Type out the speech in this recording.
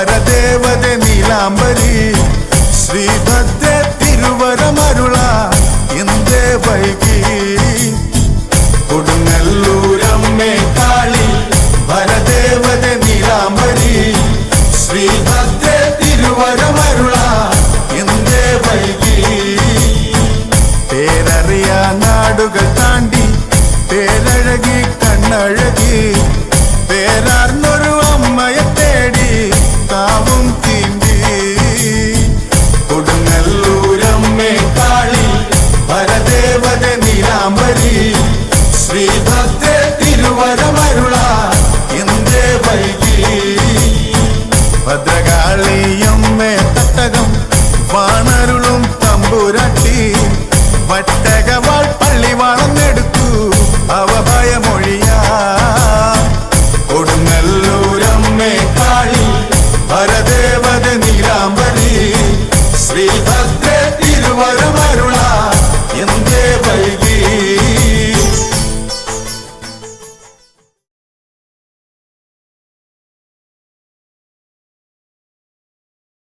പരദേവത നീലാംബരി ശ്രീഭദ്ര തിരുവരമരുള എന്തേ വൈകി. കൊടുങ്ങല്ലൂരമ്മേ കാളി പരദേവത നീലാംബരി ശ്രീഭദ്ര തിരുവരമരുള എന്തേ വൈകി. പേരറിയാ നാടുകൾ താണ്ടി പേരഴകി കണ്ണഴകി. താമരി ശ്രീഭദ്രെ തിരുവരമരുള എന്തേ വൈകി. ഭദ്രകാളിയമ്മ തട്ടകം